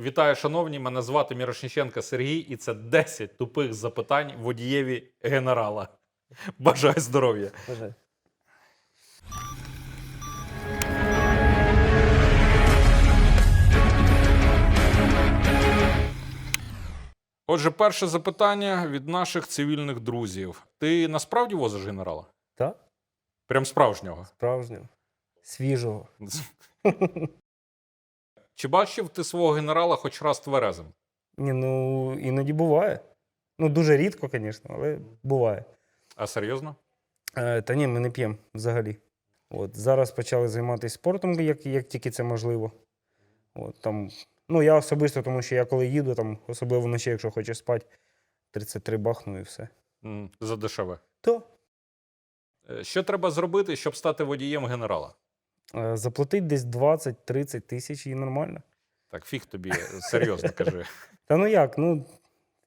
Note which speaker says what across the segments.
Speaker 1: Вітаю, шановні. Мене звати Мірошниченко Сергій, і це 10 тупих запитань водієві генерала. Бажаю здоров'я.
Speaker 2: Бажаю.
Speaker 1: Отже, перше запитання від наших цивільних друзів. Ти насправді возиш генерала?
Speaker 2: Так?
Speaker 1: Прям справжнього.
Speaker 2: Справжнього. Свіжого.
Speaker 1: Чи бачив ти свого генерала хоч раз тверезим?
Speaker 2: Ні, ну іноді буває. Ну, дуже рідко, звісно, але буває.
Speaker 1: А серйозно?
Speaker 2: Е, та ні, ми не п'ємо взагалі. От, зараз почали займатися спортом, як, як тільки це можливо. От, там, ну, я особисто, тому що я коли їду, там, особливо вночі, якщо хочеш спати, 33 бахну і все.
Speaker 1: За дешеве.
Speaker 2: То
Speaker 1: Е, Що треба зробити, щоб стати водієм генерала?
Speaker 2: Е, заплатить десь 20-30 тисяч і нормально.
Speaker 1: Так, фіг тобі, серйозно кажи.
Speaker 2: Та ну як? Ну,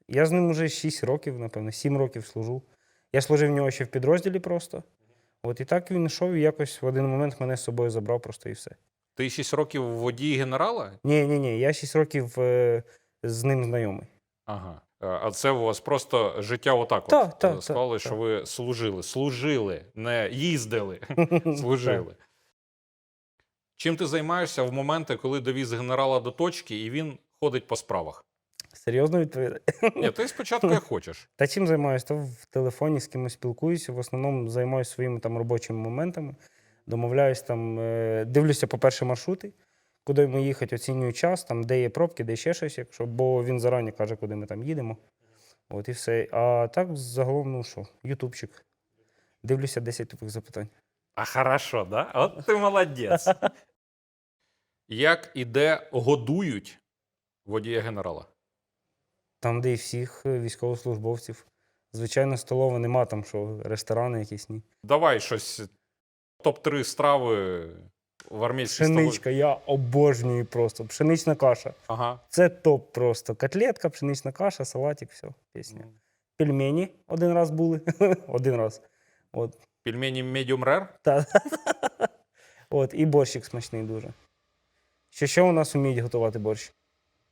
Speaker 2: я з ним уже 6 років, напевно, 7 років служу. Я служив в нього ще в підрозділі просто. От і так він йшов і якось в один момент мене з собою забрав просто і все.
Speaker 1: Ти 6 років водій генерала?
Speaker 2: Ні, ні, ні, я 6 років е, з ним знайомий.
Speaker 1: Ага. Е, А це у вас просто життя отак
Speaker 2: Та,
Speaker 1: от
Speaker 2: та,
Speaker 1: е, склали,
Speaker 2: та,
Speaker 1: що
Speaker 2: та.
Speaker 1: ви служили. Служили, не їздили, служили. Чим ти займаєшся в моменти, коли довіз генерала до точки, і він ходить по справах?
Speaker 2: Серйозно відповідаю.
Speaker 1: Ні, ти спочатку як хочеш.
Speaker 2: Та чим займаюся? То в телефоні з кимось спілкуюся. В основному займаюся своїми там робочими моментами. Домовляюсь там, е, дивлюся, по-перше, маршрути, куди ми їхати, оцінюю час, там, де є пробки, де ще щось, якщо, бо він зарані каже, куди ми там їдемо. От і все. А так загалом, ну що, ютубчик. Дивлюся 10 тупих запитань.
Speaker 1: А хорошо, да? От ти молодець. Як і де годують водія генерала?
Speaker 2: Там, де і всіх е, військовослужбовців. Звичайно, столова нема там, що ресторани якісь ні.
Speaker 1: Давай щось топ-3 страви в армійській.
Speaker 2: Пшеничка, я обожнюю просто. Пшенична каша.
Speaker 1: Ага.
Speaker 2: Це топ просто. Котлетка, пшенична каша, салатик, все, пісня. Пельмені один раз були. один раз. От.
Speaker 1: Пельмені medium rare?
Speaker 2: Та. От, і борщик смачний дуже. Що ще у нас вміють готувати борщ?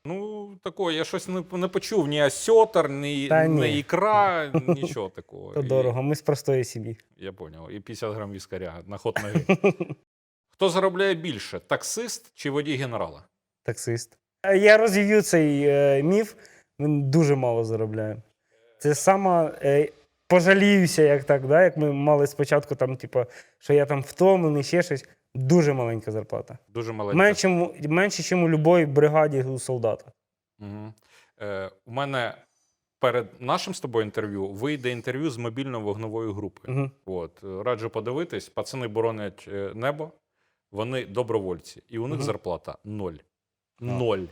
Speaker 1: Ну, такого, я щось не, не почув. Ні осьотер, ні,
Speaker 2: Та ні.
Speaker 1: ні ікра, нічого такого.
Speaker 2: То
Speaker 1: І-
Speaker 2: дорого. Ми з простої сім'ї.
Speaker 1: Я поняв. І 50 грам віскаря на ход ноги. Хто заробляє більше? Таксист чи водій генерала?
Speaker 2: Таксист. Е, Я розвію цей е, міф. Ми дуже мало заробляємо. Це сама. Е, пожаліюся, як так, да? як ми мали спочатку, там, типу, що я там втомлений, ще щось. Дуже маленька зарплата.
Speaker 1: Дуже маленький.
Speaker 2: Менше, менше, ніж у будь-якій бригаді у солдата.
Speaker 1: Угу. Е, у мене перед нашим з тобою інтерв'ю вийде інтерв'ю з мобільно-вогневої групи.
Speaker 2: Угу.
Speaker 1: От, раджу подивитись. Пацани боронять е, небо, вони добровольці, і у них
Speaker 2: Мгм.
Speaker 1: зарплата ноль. Ноль.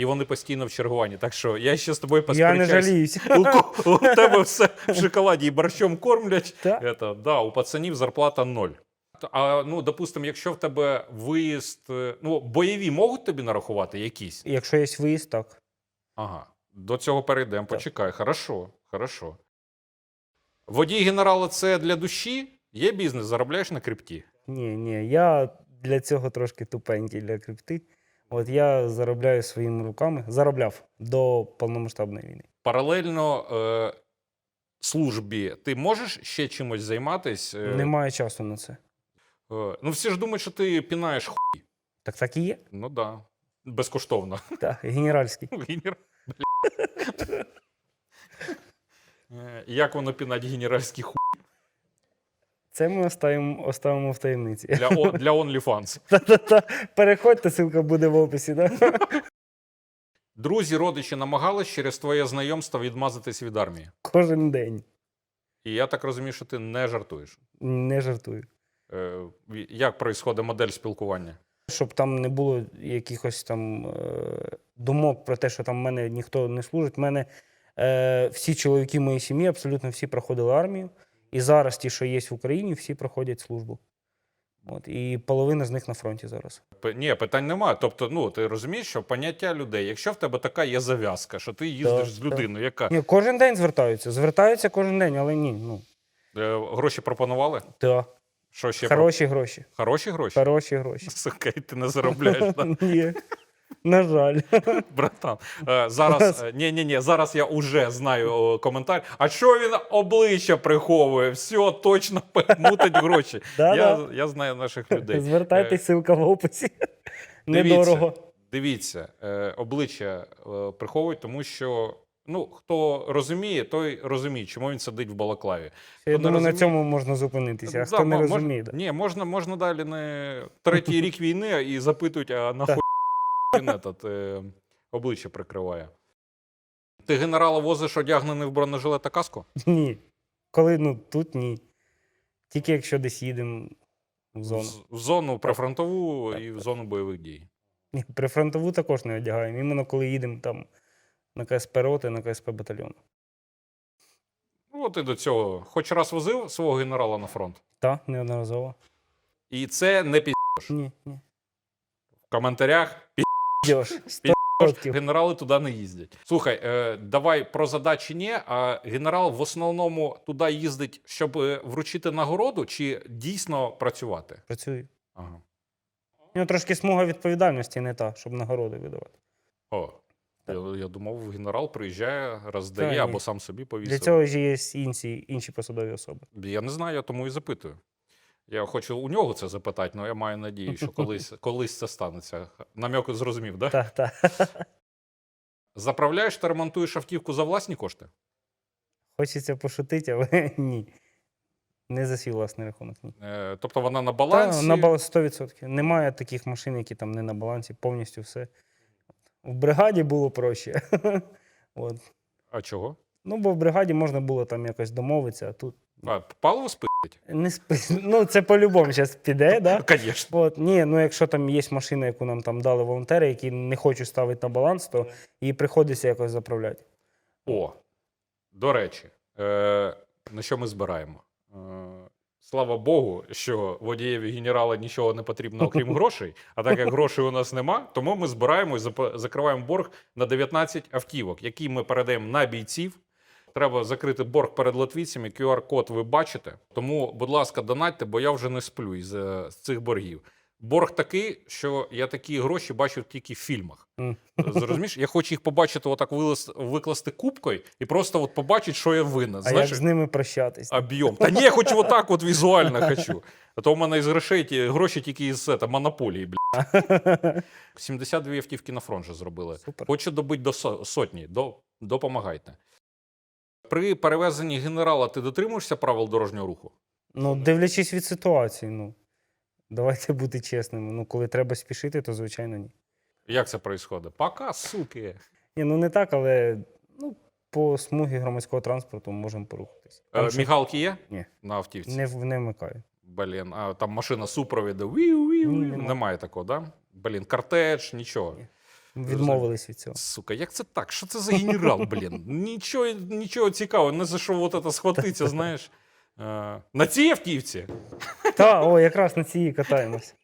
Speaker 1: І вони постійно в чергуванні. Так що я ще з тобою
Speaker 2: Я не
Speaker 1: посперечаюсь.
Speaker 2: жаліюся.
Speaker 1: У, у тебе все в шоколаді і борщом кормлять. Это, да, у пацанів зарплата ноль. А ну, допустимо, якщо в тебе виїзд, е, ну, бойові можуть тобі нарахувати якісь?
Speaker 2: Якщо є виїзд, так.
Speaker 1: Ага. До цього перейдемо. Почекай. Хорошо, хорошо. Водій генерала це для душі. Є бізнес, заробляєш на крипті.
Speaker 2: Ні, ні, я для цього трошки тупенький для крипти. От я заробляю своїми руками, заробляв до повномасштабної війни.
Speaker 1: Паралельно е, службі ти можеш ще чимось займатися? Е,
Speaker 2: Немає часу на це.
Speaker 1: е, ну, всі ж думають, що ти пінаєш хуй.
Speaker 2: Так так і є.
Speaker 1: Ну так. Да. Безкоштовно.
Speaker 2: Так, генеральський.
Speaker 1: Генер... Е, Як воно пінать генеральський хуй
Speaker 2: Це ми оставимо, оставимо в таємниці.
Speaker 1: для, о- для OnlyFans?
Speaker 2: Та-та-та. Переходьте, ссылка буде в описі. Да?
Speaker 1: Друзі, родичі намагались через твоє знайомство відмазатись від армії.
Speaker 2: Кожен день.
Speaker 1: І я так розумію, що ти не жартуєш.
Speaker 2: Не жартую.
Speaker 1: Е, Як проїсходить модель спілкування?
Speaker 2: Щоб там не було якихось там е, думок про те, що там в мене ніхто не служить. В мене е, всі чоловіки моєї сім'ї, абсолютно всі проходили армію. І зараз ті, що є в Україні, всі проходять службу. От, і половина з них на фронті зараз.
Speaker 1: П- Ні, питань немає. Тобто, ну ти розумієш, що поняття людей, якщо в тебе така є зав'язка, що ти їздиш
Speaker 2: Так,
Speaker 1: з
Speaker 2: так.
Speaker 1: людиною, яка
Speaker 2: Ні, кожен день звертаються. Звертаються кожен день, але ні. Ну,
Speaker 1: е, гроші пропонували,
Speaker 2: та.
Speaker 1: що ще
Speaker 2: Хороші гроші.
Speaker 1: про... хороші гроші?
Speaker 2: Хороші гроші.
Speaker 1: Сука, і ти не заробляєш.
Speaker 2: Ні. На жаль.
Speaker 1: Братан, е, зараз ні, ні, ні, зараз я вже знаю коментар. А що він обличчя приховує? Все, точно мутить гроші.
Speaker 2: Да,
Speaker 1: я,
Speaker 2: да.
Speaker 1: я знаю наших людей.
Speaker 2: Звертайтесь, ссылка в описі. Недорого.
Speaker 1: Дивіться, е, обличчя е, приховують, тому що ну хто розуміє, той розуміє, чому він сидить в балаклаві.
Speaker 2: Я думаю, на цьому можна зупинитися. А
Speaker 1: Да,
Speaker 2: хто не
Speaker 1: мо- мож-
Speaker 2: розуміє, да.
Speaker 1: Ні, можна, можна далі не третій рік війни і запитують, а нахуй этот, е, обличчя прикриває. Ти генерала возиш одягнений в бронежилет та каску?
Speaker 2: ні. Коли ну тут ні. Тільки якщо десь їдемо в зону.
Speaker 1: З- В зону прифронтову
Speaker 2: Так,
Speaker 1: і в
Speaker 2: так.
Speaker 1: зону бойових дій.
Speaker 2: Ні, прифронтову також не одягаємо. Іменно коли їдемо там на КСП роти, на КСП батальйон.
Speaker 1: Ну, от і до цього. Хоч раз возив свого генерала на фронт.
Speaker 2: Так, неодноразово.
Speaker 1: І це не пі
Speaker 2: Ні, ні.
Speaker 1: в коментарях. Генерали туди не їздять. Слухай, е, давай про задачі ні. А генерал в основному туди їздить, щоб е, вручити нагороду, чи дійсно працювати?
Speaker 2: Працюю.
Speaker 1: Ага.
Speaker 2: У нього трошки смуга відповідальності не та, щоб нагороди видавати.
Speaker 1: О, я, я думав, генерал приїжджає, роздає
Speaker 2: Та ні.
Speaker 1: або сам собі повісив.
Speaker 2: Для цього ж є інші, інші посадові особи.
Speaker 1: Я не знаю, я тому і запитую. Я хочу у нього це запитати, але я маю надію, що колись, колись це станеться. Намек зрозумів, да?
Speaker 2: Так, так.
Speaker 1: Заправляєш та ремонтуєш автівку за власні кошти?
Speaker 2: Хочеться пошутити, але ні. Не за свій власний рахунок. Ні.
Speaker 1: Е, тобто вона на
Speaker 2: Та,
Speaker 1: балансі.
Speaker 2: на балансі 100%. Немає таких машин, які там не на балансі, повністю все. В бригаді було проще. От.
Speaker 1: А чого?
Speaker 2: Ну, бо в бригаді можна було там якось домовитися, а тут
Speaker 1: А, паливо спить?
Speaker 2: Не спи. Ну, це по-любому зараз піде, да?
Speaker 1: Звісно.
Speaker 2: От, ні, ну якщо там є машина, яку нам там дали волонтери, які не хочуть ставити на баланс, то її приходиться якось заправляти.
Speaker 1: О, до речі, е, на що ми збираємо? Е, слава Богу, що водієві генерала нічого не потрібно, окрім грошей. А так як грошей у нас нема, тому ми збираємо і закриваємо борг на 19 автівок, які ми передаємо на бійців. Треба закрити борг перед латвійцями. QR-код ви бачите. Тому, будь ласка, донатьте, бо я вже не сплю із е, з цих боргів. Борг такий, що я такі гроші бачив тільки в фільмах. Зрозумієш, я хочу їх побачити, отак викласти кубкою і просто от побачити, що я винен.
Speaker 2: А як з ними прощатись?
Speaker 1: об'єм. Та ні, я хочу отак от візуально хочу. А то у мене із грошей гроші тільки із це, монополії, бля. 72 автівки на фронт же зробили.
Speaker 2: Супер.
Speaker 1: Хочу добити до сотні. До, допомагайте. При перевезенні генерала ти дотримуєшся правил дорожнього руху?
Speaker 2: Ну, дивлячись від ситуації, ну. Давайте бути чесними. Ну, коли треба спішити, то звичайно ні.
Speaker 1: Як це відбувається? Пока, суки.
Speaker 2: Ні, ну не так, але ну, по смугі громадського транспорту можемо порухатись. Там
Speaker 1: Е,
Speaker 2: ще
Speaker 1: мігалки є
Speaker 2: Ні.
Speaker 1: на автівці?
Speaker 2: не, в- не вмикаю.
Speaker 1: Блін, а там машина супровіду. Віу, віу,
Speaker 2: Ні,
Speaker 1: віу.
Speaker 2: нема.
Speaker 1: Немає такого, да? Блін, кортеж, нічого.
Speaker 2: Ні. Відмовились від цього.
Speaker 1: Сука, як це так? Що це за генерал, блін? Нічого, нічого цікавого, не за що от це схватиться, знаєш. Е, на цій автівці.
Speaker 2: Та, о, якраз на цій катаємось.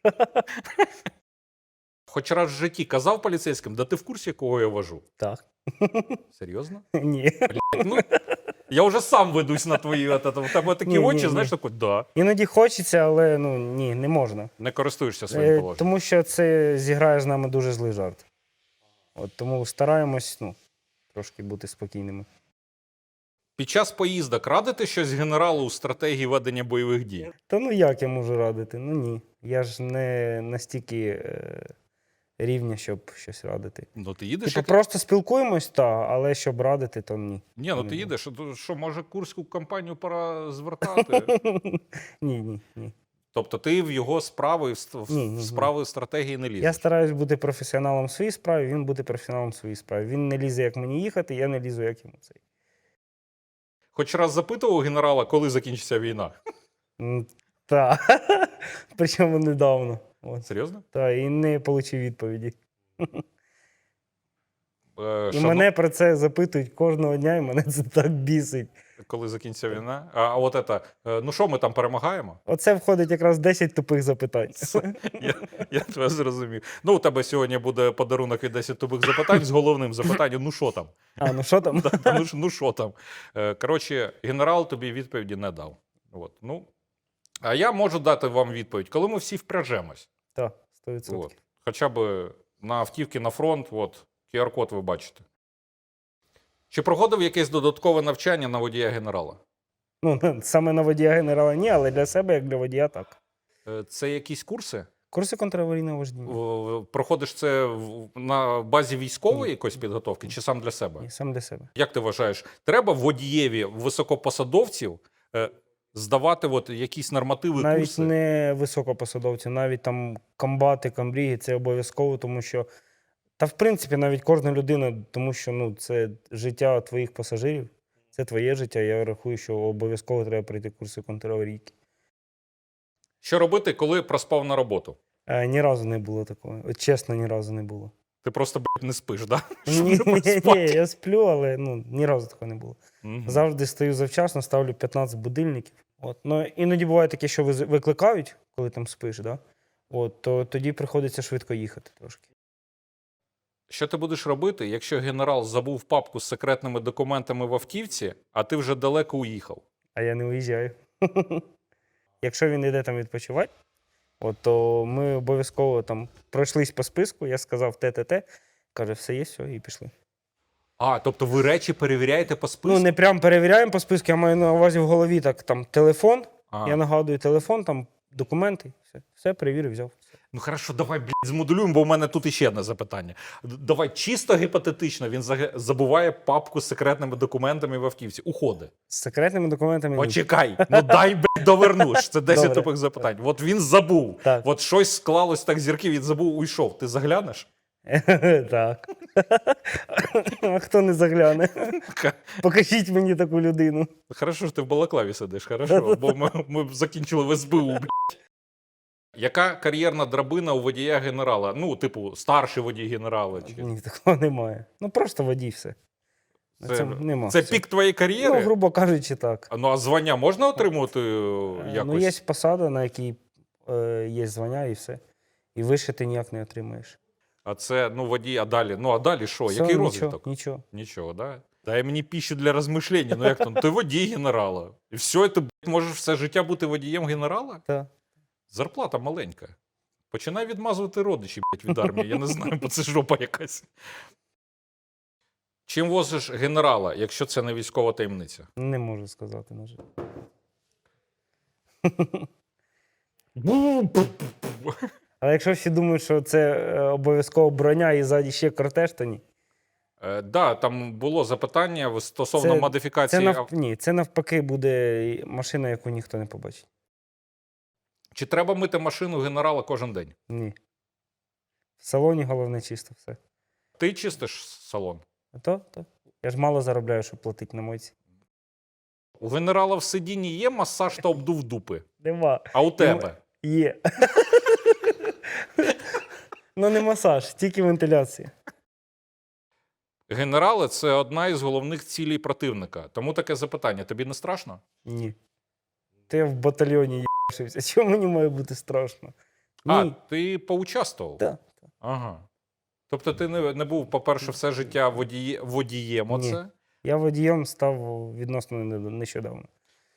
Speaker 1: Хоч раз в житті казав поліцейським, да ти в курсі, кого я вожу?
Speaker 2: Так.
Speaker 1: Серйозно?
Speaker 2: Ні.
Speaker 1: Ну, я вже сам ведусь на твої. от это. У тебе такі
Speaker 2: Ні,
Speaker 1: очі,
Speaker 2: ні.
Speaker 1: знаєш, такий, да.
Speaker 2: Іноді хочеться, але ну ні, не можна.
Speaker 1: Не користуєшся своїм
Speaker 2: Е,
Speaker 1: положенням.
Speaker 2: тому що це зіграє з нами дуже злий жарт. От, тому стараємось ну, трошки бути спокійними.
Speaker 1: Під час поїздок радити щось генералу у стратегії ведення бойових дій?
Speaker 2: Та ну як я можу радити? Ну ні. Я ж не настільки е, рівня, щоб щось радити.
Speaker 1: Ну, ти їдеш.
Speaker 2: Типу,
Speaker 1: як-
Speaker 2: просто спілкуємось, та, але щоб радити, то ні.
Speaker 1: Ні, ну ти їдеш. то Що, може, курську кампанію пора звертати?
Speaker 2: ні, ні, ні.
Speaker 1: Тобто ти в його справи, в ст- в справи стратегії не
Speaker 2: Я стараюсь бути професіоналом в своїй справі, він буде професіоналом в своїй справі. Він не лізе, як мені їхати, я не лізу, як йому цей.
Speaker 1: Хоч раз запитував генерала, коли закінчиться війна.
Speaker 2: М, Та. Причому недавно. От.
Speaker 1: Серйозно?
Speaker 2: Та, і не отримав відповіді.
Speaker 1: Е,
Speaker 2: І
Speaker 1: шано-
Speaker 2: мене про це запитують кожного дня, і мене це так бісить.
Speaker 1: Коли закінчиться війна. А, а от це, е, ну що, ми там перемагаємо?
Speaker 2: Оце входить якраз 10 тупих запитань.
Speaker 1: Я, я тебе зрозумів. Ну, у тебе сьогодні буде подарунок від 10 тупих запитань з головним запитанням: ну що там?
Speaker 2: А, ну що там?
Speaker 1: Ну, ну що там? Е, Коротше, генерал тобі відповіді не дав. От, ну, а я можу дати вам відповідь, коли ми всі впряжемось.
Speaker 2: Так, 100%.
Speaker 1: От. Хоча б на автівки на фронт, от QR-код ви бачите. Чи проходив якесь додаткове навчання на водія генерала?
Speaker 2: Ну, саме на водія генерала ні, але для себе, як для водія, так.
Speaker 1: Е, Це якісь курси?
Speaker 2: Курси контраварійного вождіння.
Speaker 1: О, Проходиш це в- на базі військової якоїсь підготовки чи сам для себе?
Speaker 2: Ні, сам для себе.
Speaker 1: Як ти вважаєш, треба водієві високопосадовців е, здавати от якісь нормативи
Speaker 2: Навіть
Speaker 1: курси?
Speaker 2: не високопосадовці, навіть там комбати, камбріги, це обов'язково, тому що. Та в принципі, навіть кожна людина, тому що ну, це життя твоїх пасажирів, це твоє життя. Я рахую, що обов'язково треба пройти курси контраварійки.
Speaker 1: Що робити, коли проспав на роботу?
Speaker 2: Е, ні разу не було такого. От чесно, ні разу не було.
Speaker 1: Ти просто блядь, не спиш, да?
Speaker 2: Ні,
Speaker 1: Щоб не
Speaker 2: ні,
Speaker 1: проспати.
Speaker 2: ні, я сплю, але ну, ні разу такого не було.
Speaker 1: Мгм.
Speaker 2: Завжди стою завчасно, ставлю 15 будильників. От. Ну, іноді буває таке, що виз- викликають, коли там спиш, да? От, то тоді приходиться швидко їхати трошки.
Speaker 1: Що ти будеш робити, якщо генерал забув папку з секретними документами в автівці, а ти вже далеко уїхав?
Speaker 2: А я не уїжджаю. Якщо він йде там відпочивати, от, то ми обов'язково там пройшлись по списку, я сказав те-те-те, каже, все є, все, і пішли.
Speaker 1: А, тобто ви речі перевіряєте по списку?
Speaker 2: Ну, не прям перевіряємо по списку, я маю на увазі в голові так, там телефон,
Speaker 1: Ага.
Speaker 2: я нагадую телефон, там документи, все, все перевірив, взяв.
Speaker 1: Ну хорошо, давай блядь, змоделюємо, бо в мене тут іще одне запитання. Давай чисто гіпотетично, він забуває папку з секретними документами в автівці. Уходить.
Speaker 2: З секретними документами.
Speaker 1: Почекай, ну дай блядь, доверну ж. Це 10
Speaker 2: Добре.
Speaker 1: тупих запитань. От він забув.
Speaker 2: Так.
Speaker 1: От щось склалось так зірки, він забув, уйшов. Ти заглянеш?
Speaker 2: так. а хто не загляне? Покажіть мені таку людину.
Speaker 1: Хорошо, що ти в балаклаві сидиш, хорошо, бо ми, ми закінчили в СБУ, блядь. Яка кар'єрна драбина у водія генерала? Ну, типу, старший водій генерала. Чи...
Speaker 2: Ні, такого немає. Ну просто водій все.
Speaker 1: Це,
Speaker 2: Це, нема.
Speaker 1: це пік твоєї кар'єри?
Speaker 2: Ну, грубо кажучи, так.
Speaker 1: Ну, а звання можна отримувати е,
Speaker 2: Е,
Speaker 1: якось?
Speaker 2: Ну, є посада, на якій е, є звання і все. І вище ти ніяк не отримаєш.
Speaker 1: А це, ну, водій, а далі? Ну, а далі що?
Speaker 2: Все,
Speaker 1: Який
Speaker 2: нічого,
Speaker 1: розвиток?
Speaker 2: Нічого.
Speaker 1: Нічого, да? Дай мені піщу для розмишлення. Ну, як там? Ти водій генерала. І все, ти блядь, можеш все життя бути водієм генерала?
Speaker 2: Так.
Speaker 1: Зарплата маленька. Починай відмазувати родичі блядь, від армії. Я не знаю, бо це жопа якась. Чим возиш генерала, якщо це не військова таємниця?
Speaker 2: Не можу сказати, на жаль. Але якщо всі думають, що це е, обов'язково броня і ззаді ще кортеж, то ні.
Speaker 1: Е, да, там було запитання стосовно
Speaker 2: Це-
Speaker 1: модифікації.
Speaker 2: Це,
Speaker 1: ав-
Speaker 2: нав... ні, це навпаки буде машина, яку ніхто не побачить.
Speaker 1: Чи треба мити машину генерала кожен день?
Speaker 2: Ні. В салоні головне чисто все.
Speaker 1: Ти чистиш салон?
Speaker 2: То, то. Я ж мало заробляю, щоб платити на мойці.
Speaker 1: У генерала в сидінні є масаж та обдув дупи,
Speaker 2: Нема.
Speaker 1: а у тебе?
Speaker 2: Є. ну, не масаж, тільки вентиляція.
Speaker 1: Генерали це одна із головних цілей противника. Тому таке запитання: тобі не страшно?
Speaker 2: Ні. Ти в батальйоні їбашився. Чому мені має бути страшно?
Speaker 1: А,
Speaker 2: Ні.
Speaker 1: ти поучаствував?
Speaker 2: Да.
Speaker 1: Ага. Тобто ти не, не був, по-перше, все життя водіє, водієм.
Speaker 2: Ні.
Speaker 1: Оце?
Speaker 2: Я водієм став відносно не- нещодавно.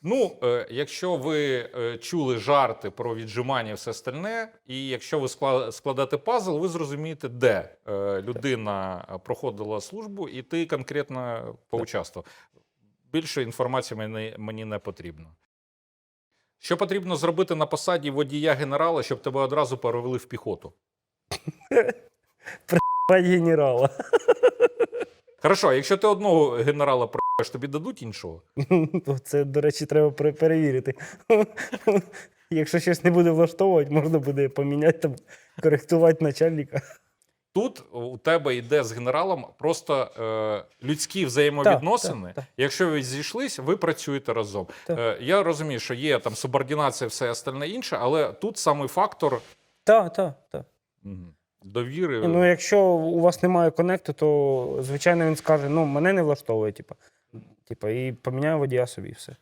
Speaker 1: Ну, е, якщо ви е, чули жарти про віджимання і все остальне, і якщо ви скла- складете пазл, ви зрозумієте, де е, людина проходила службу, і ти конкретно поучаствував. Більше інформації мені, мені не потрібно. Що потрібно зробити на посаді водія генерала, щоб тебе одразу перевели в піхоту?
Speaker 2: Пать генерала.
Speaker 1: Хорошо, якщо ти одного генерала проєш, тобі дадуть іншого?
Speaker 2: То Це, до речі, треба пере- перевірити. Якщо щось не буде влаштовувати, можна буде поміняти там, коректувати начальника.
Speaker 1: Тут у тебе йде з генералом просто е, людські взаємовідносини.
Speaker 2: Так, так,
Speaker 1: Якщо ви зійшлись, ви працюєте разом. Е, я розумію, що є там субординація, все остальне інше, але тут саме фактор
Speaker 2: Так, так, так.
Speaker 1: довіри.
Speaker 2: Ну, якщо у вас немає конекту, то звичайно він скаже: ну, мене не влаштовує, типу. Типа, і поміняє водія собі і все.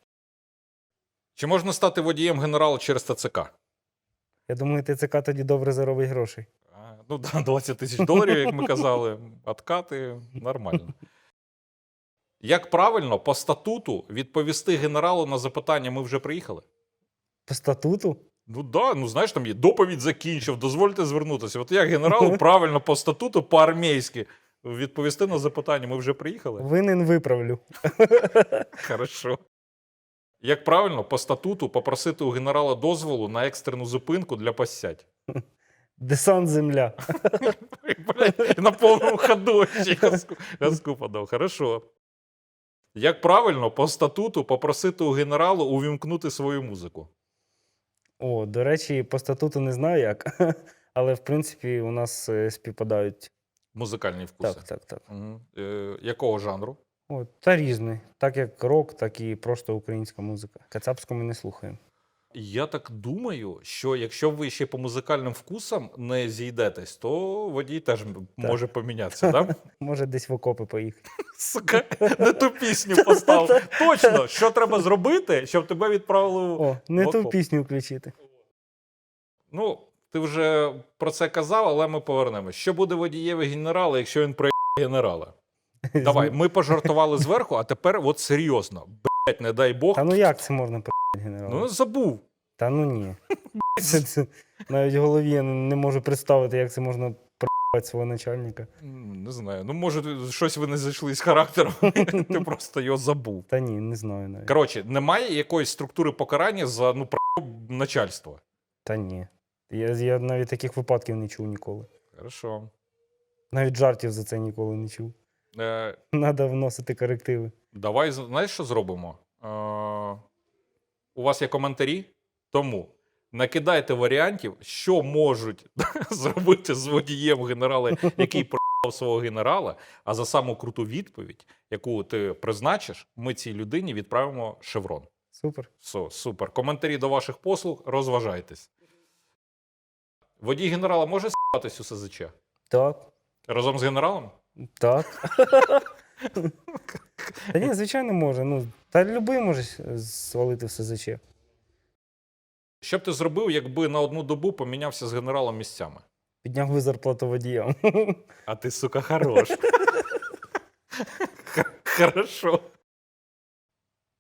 Speaker 1: Чи можна стати водієм генерала через ТЦК?
Speaker 2: Я думаю, ТЦК тоді добре заробить грошей.
Speaker 1: Ну, да, 20 тисяч доларів, як ми казали, откати нормально. Як правильно по статуту відповісти генералу на запитання: ми вже приїхали?
Speaker 2: По статуту?
Speaker 1: Ну да, ну знаєш, там є доповідь закінчив, дозвольте звернутися. От як генералу правильно по статуту, по-армійськи відповісти на запитання. Ми вже приїхали?
Speaker 2: Винен виправлю.
Speaker 1: Хорошо. Як правильно по статуту попросити у генерала дозволу на екстрену зупинку для посядь?
Speaker 2: Десант земля.
Speaker 1: Блядь, на повному ходу газку, подав. Хорошо. Як правильно по статуту попросити у генералу увімкнути свою музику?
Speaker 2: О, до речі, по статуту не знаю як, але в принципі у нас е, співпадають.
Speaker 1: Музикальні вкуси.
Speaker 2: Так, так, так.
Speaker 1: Мгм. Е, якого жанру?
Speaker 2: О, та різний. Так як рок, так і просто українська музика. Кацапську ми не слухаємо.
Speaker 1: Я так думаю, що якщо ви ще по музикальним вкусам не зійдетесь, то водій теж може помінятися, так?
Speaker 2: Може, десь в окопи поїхати.
Speaker 1: Сука, не ту пісню постав. Точно, що треба зробити, щоб тебе відправили. в-
Speaker 2: О, не
Speaker 1: в
Speaker 2: ту
Speaker 1: окоп?
Speaker 2: пісню включити.
Speaker 1: Ну, ти вже про це казав, але ми повернемось. Що буде водієві генерала, якщо він проє генерала? Давай, ми пожартували зверху, а тепер от серйозно. Не дай Бог.
Speaker 2: Та ну як це можна про***ти генерала?
Speaker 1: Ну, забув.
Speaker 2: Та ну ні. Це, це, навіть в голові я не, можу представити, як це можна про***ти свого начальника.
Speaker 1: М, Не знаю. Ну, може, щось ви не зайшли з характером, ти просто його забув.
Speaker 2: Та ні, не знаю навіть.
Speaker 1: Коротше, немає якоїсь структури покарання за ну, про начальство.
Speaker 2: Та ні. Я, я навіть таких випадків не чув ніколи.
Speaker 1: Хорошо.
Speaker 2: Навіть жартів за це ніколи не чув.
Speaker 1: Е,
Speaker 2: Треба вносити корективи.
Speaker 1: Давай, знаєш, що зробимо? Е, у вас є коментарі, тому накидайте варіантів, що можуть зробити з водієм генерала, який проїхав свого генерала, а за саму круту відповідь, яку ти призначиш, ми цій людині відправимо шеврон.
Speaker 2: Супер.
Speaker 1: Все, супер. Коментарі до ваших послуг, розважайтесь. Водій генерала може с**тись у СЗЧ?
Speaker 2: Так.
Speaker 1: Разом з генералом?
Speaker 2: Так. Та ні, звичайно, може. Ну, та любий може свалити в СЗЧ.
Speaker 1: Що б ти зробив, якби на одну добу помінявся з генералом місцями?
Speaker 2: Підняв би зарплату водіям.
Speaker 1: А ти, сука, хорош. Хорошо.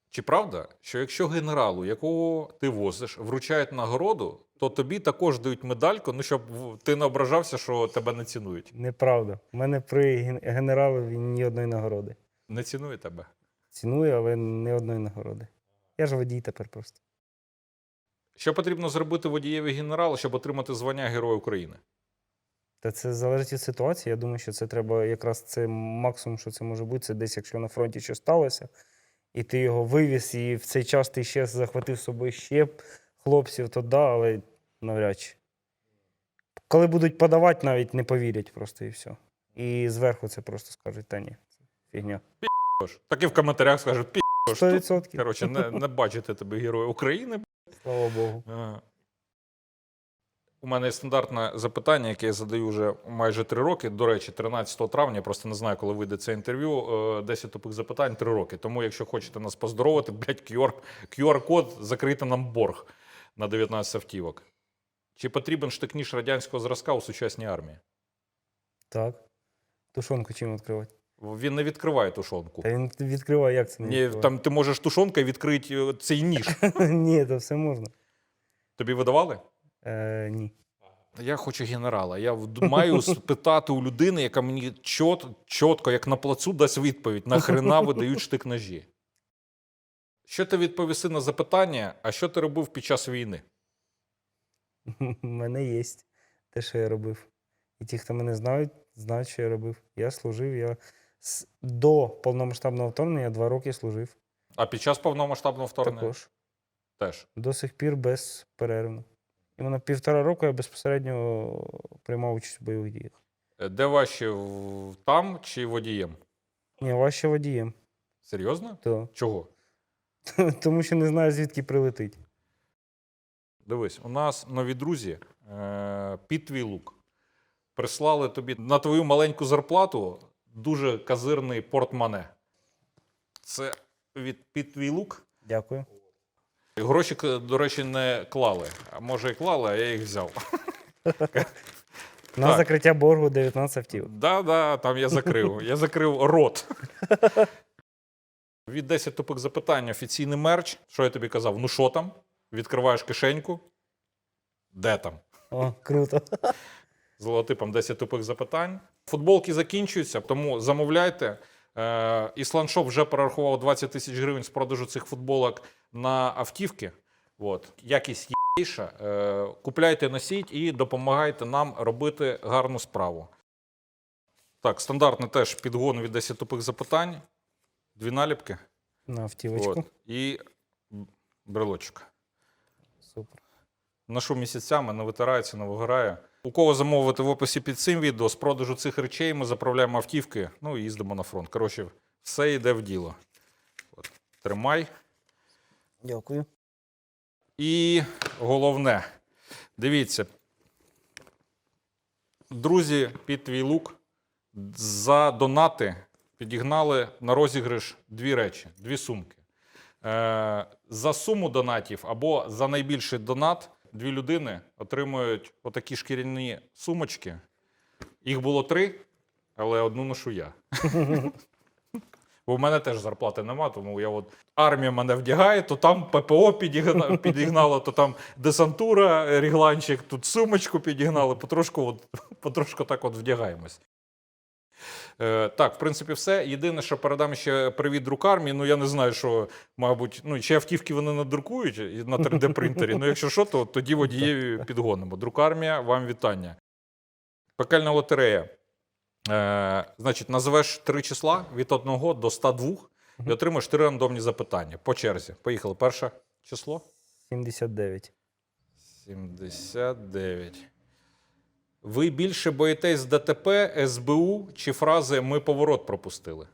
Speaker 1: Чи правда, що якщо генералу, якого ти возиш, вручають нагороду, то тобі також дають медальку, ну щоб ти не ображався, що тебе не цінують?
Speaker 2: Неправда. У мене при ген- генералові ні одної нагороди.
Speaker 1: Не цінує тебе.
Speaker 2: Ціную, але ні одної нагороди. Я ж водій тепер просто.
Speaker 1: Що потрібно зробити водієві генерала, щоб отримати звання Героя України?
Speaker 2: Та це залежить від ситуації. Я думаю, що це треба якраз це максимум, що це може бути. Це десь, якщо на фронті щось сталося, і ти його вивіз, і в цей час ти ще захватив з собою ще хлопців, то да, але навряд чи. Коли будуть подавати, навіть не повірять просто і все. І зверху це просто скажуть, та ні, це фігня.
Speaker 1: Тож, Так і в коментарях скажуть, пі.
Speaker 2: Сто відсотків.
Speaker 1: Коротше, не, не бачите тебе Героя України.
Speaker 2: Слава Богу.
Speaker 1: Е, У мене є стандартне запитання, яке я задаю вже майже три роки. До речі, 13 травня, просто не знаю, коли вийде це інтерв'ю. е, 10 тупих запитань, три роки. Тому, якщо хочете нас поздоровити, блядь, QR, QR-код закрийте нам борг на 19 автівок. Чи потрібен штик-ніж радянського зразка у сучасній армії?
Speaker 2: Так. Тушонку чим відкривати?
Speaker 1: Він не відкриває тушонку.
Speaker 2: Та він відкриває, як це не
Speaker 1: Ні,
Speaker 2: відкриває?
Speaker 1: там ти можеш тушонкою відкрити е, цей ніж.
Speaker 2: Ні, то все можна.
Speaker 1: Тобі видавали?
Speaker 2: Е, ні.
Speaker 1: Я хочу генерала. Я маю спитати у людини, яка мені чот, чітко, як на плацу, дасть відповідь, нахрена видають штик-ножі. Що ти відповіси на запитання, а що ти робив під час війни?
Speaker 2: У мене є те, що я робив. І ті, хто мене знають, знають, що я робив. Я служив. Я до повномасштабного вторгнення я два роки служив.
Speaker 1: А під час повномасштабного вторгнення
Speaker 2: Також.
Speaker 1: теж.
Speaker 2: До сих пір безперервно. І на півтора року я безпосередньо приймав участь в бойових діях.
Speaker 1: Е, Де важче там чи водієм?
Speaker 2: Ні, важче водієм.
Speaker 1: Серйозно?
Speaker 2: То.
Speaker 1: Чого?
Speaker 2: Тому що не знаю, звідки прилетить.
Speaker 1: Дивись, у нас нові друзі е, під твій лук. Прислали тобі на твою маленьку зарплату дуже казирний портмоне. Це від під твій лук.
Speaker 2: Дякую.
Speaker 1: Гроші, до речі, не клали. А може і клали, а я їх взяв.
Speaker 2: На
Speaker 1: Так.
Speaker 2: закриття боргу 19 автівок.
Speaker 1: Да, да, там я закрив. Я закрив рот. Від 10 тупих запитань офіційний мерч. Що я тобі казав? Ну що там? Відкриваєш кишеньку, Де там?
Speaker 2: О, круто.
Speaker 1: з логотипом 10 тупих запитань. Футболки закінчуються, тому замовляйте. Е, Ісландшоп вже перерахував 20 тисяч гривень з продажу цих футболок на автівки. От. Якість єйша. Е, Купляйте, носіть і допомагайте нам робити гарну справу. Так, стандартний теж підгон від 10 тупих запитань. Дві наліпки.
Speaker 2: На автівочку.
Speaker 1: От. І брелочок.
Speaker 2: Супер.
Speaker 1: Ношу місяцями, не витирається, не вигорає. У кого замовити в описі під цим відео з продажу цих речей, ми заправляємо автівки, ну і їздимо на фронт. Коротше, все йде в діло. От, тримай.
Speaker 2: Дякую.
Speaker 1: І головне, дивіться, друзі, під твій лук за донати підігнали на розіграш дві речі, дві сумки. Е, за суму донатів або за найбільший донат дві людини отримують отакі шкіряні сумочки. Їх було три, але одну ношу я. Бо в мене теж зарплати нема, тому я от армія мене вдягає, то там ППО підігна- підігнало, то там десантура, рігланчик, тут сумочку підігнали, потрошку, от, потрошку так от вдягаємось. Е, так, в принципі, все. Єдине, що передам ще привіт друкармії. Ну, я не знаю, що, мабуть, ну, чи автівки вони надрукують на 3D-принтері. Ну, якщо що, то тоді водієві підгонимо. Друкармія, вам вітання. Пекельна лотерея. Е, значить, називеш три числа від 1 до 102 і отримаєш три рандомні запитання по черзі. Поїхали. Перше число
Speaker 2: 79.
Speaker 1: 79. Ви більше боїтесь ДТП, СБУ чи фрази Ми поворот пропустили?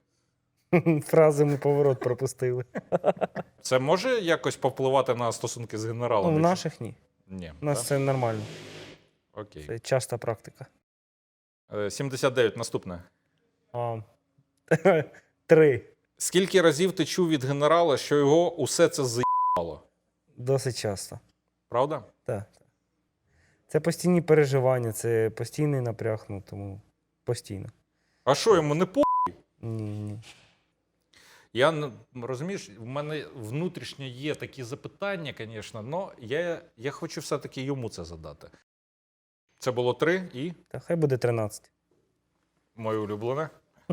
Speaker 2: Фрази ми поворот пропустили.
Speaker 1: Це може якось повпливати на стосунки з
Speaker 2: Ну,
Speaker 1: генералом?
Speaker 2: в наших ні.
Speaker 1: Ні.
Speaker 2: У нас
Speaker 1: так?
Speaker 2: це нормально.
Speaker 1: Окей.
Speaker 2: Це часта практика.
Speaker 1: Е, 79. Наступне.
Speaker 2: А, Три.
Speaker 1: Скільки разів ти чув від генерала, що його усе це заїбало?
Speaker 2: Досить часто.
Speaker 1: Правда?
Speaker 2: Так. Це постійні переживання, це постійний напряг, ну тому постійно.
Speaker 1: А що йому не по?
Speaker 2: Ні, ні.
Speaker 1: Я розумієш, в мене внутрішньо є такі запитання, звісно, але я, я хочу все-таки йому це задати. Це було три і
Speaker 2: Та хай буде 13.
Speaker 1: моє улюблене.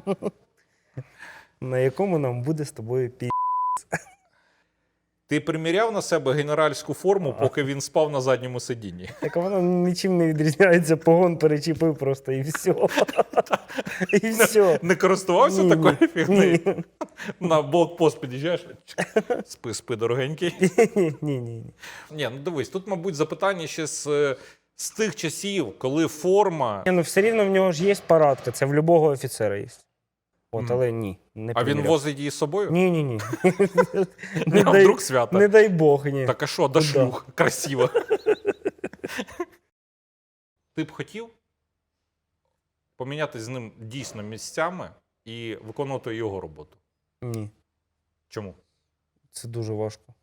Speaker 2: На якому нам буде з тобою пі.
Speaker 1: Ти приміряв на себе генеральську форму, поки він спав на задньому сидінні.
Speaker 2: Так воно нічим не відрізняється, погон перечепив просто і все. І все.
Speaker 1: Не користувався
Speaker 2: Ні,
Speaker 1: такою
Speaker 2: ні,
Speaker 1: фігнею?
Speaker 2: Ні,
Speaker 1: На блокпост під'їжджаєш. Спи, спи, дорогенький.
Speaker 2: ні, ні, ні.
Speaker 1: Ні, ну дивись, тут, мабуть, запитання ще з, е, з тих часів, коли форма.
Speaker 2: Ні, ну все рівно в нього ж є парадка, це в будь-якого офіцера є. От, але ні. Не
Speaker 1: А він
Speaker 2: приміряв.
Speaker 1: возить її з собою?
Speaker 2: Ні, ні, ні.
Speaker 1: Не, а вдруг свято.
Speaker 2: не дай Бог, ні.
Speaker 1: Так а що, до
Speaker 2: Ну, да.
Speaker 1: шлюх, красиво. Ти б хотів помінятися з ним дійсно місцями і виконувати його роботу?
Speaker 2: Ні.
Speaker 1: Чому?
Speaker 2: Це дуже важко.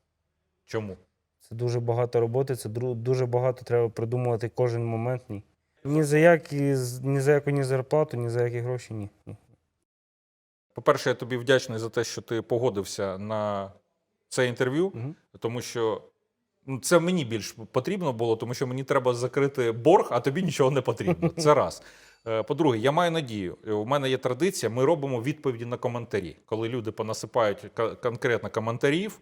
Speaker 1: Чому?
Speaker 2: Це дуже багато роботи, це дру- дуже багато треба придумувати кожен момент. Ні. Ні за які, з- ні за яку ні зарплату, ні за які гроші, ні. ні.
Speaker 1: По-перше, я тобі вдячний за те, що ти погодився на це інтерв'ю,
Speaker 2: Мгм.
Speaker 1: тому що ну, це мені більш потрібно було, тому що мені треба закрити борг, а тобі нічого не потрібно. Це раз. Е, По-друге, я маю надію. У мене є традиція, ми робимо відповіді на коментарі. Коли люди понасипають конкретно коментарів,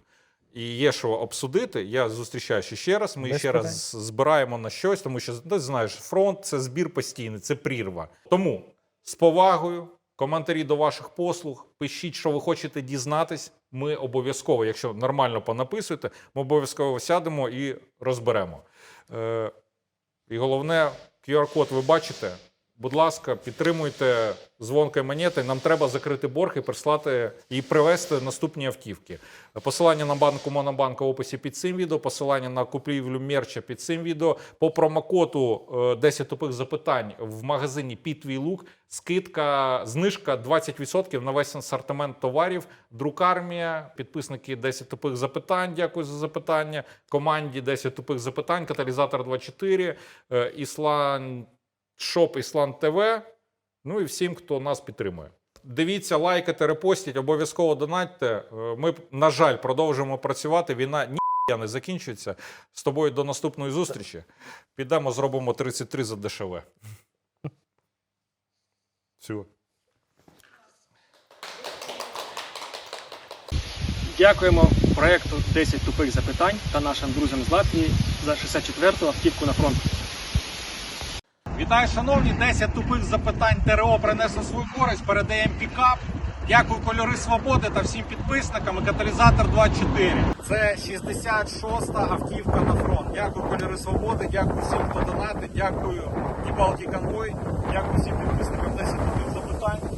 Speaker 1: і є що обсудити, я зустрічаюся ще раз. Ми
Speaker 2: Без
Speaker 1: ще раз збираємо на щось, тому що ти знаєш, фронт це збір постійний, це прірва. Тому з повагою, коментарі до ваших послуг, пишіть, що ви хочете дізнатись. Ми обов'язково, якщо нормально понаписуєте, ми обов'язково сядемо і розберемо. Е, і головне, QR-код ви бачите. Будь ласка, підтримуйте дзвонкою монети. Нам треба закрити борг і прислати і привезти наступні автівки. Посилання на банку Монобанка в описі під цим відео, посилання на купівлю мерча під цим відео. По промокоду е, 10 тупих запитань в магазині під твій лук. Скидка, знижка 20% на весь асортимент товарів. Друкармія, підписники 10 тупих запитань. Дякую за запитання. Команді 10 тупих запитань, каталізатор 24, е, Іслан Шоп Іслан ТВ. Ну і всім, хто нас підтримує. Дивіться, лайкайте, репостіть, обов'язково донатьте. Е, Ми, на жаль, продовжуємо працювати. Війна ні не закінчується. З тобою до наступної зустрічі. Підемо, зробимо 33 за дешеве. Все.
Speaker 3: Дякуємо проекту 10 тупих запитань та нашим друзям з Латвії за 64-ту автівку на фронт.
Speaker 1: Вітаю, шановні! 10 тупих запитань ТРО принесло свою користь. Передаємо пікап. Дякую кольори свободи та всім підписникам. І Каталізатор 24. Це 66-та автівка на фронт. Дякую кольори свободи. Дякую всім, хто донатить. Дякую Дібалки Конвой. Дякую всім підписникам 10 тупих запитань.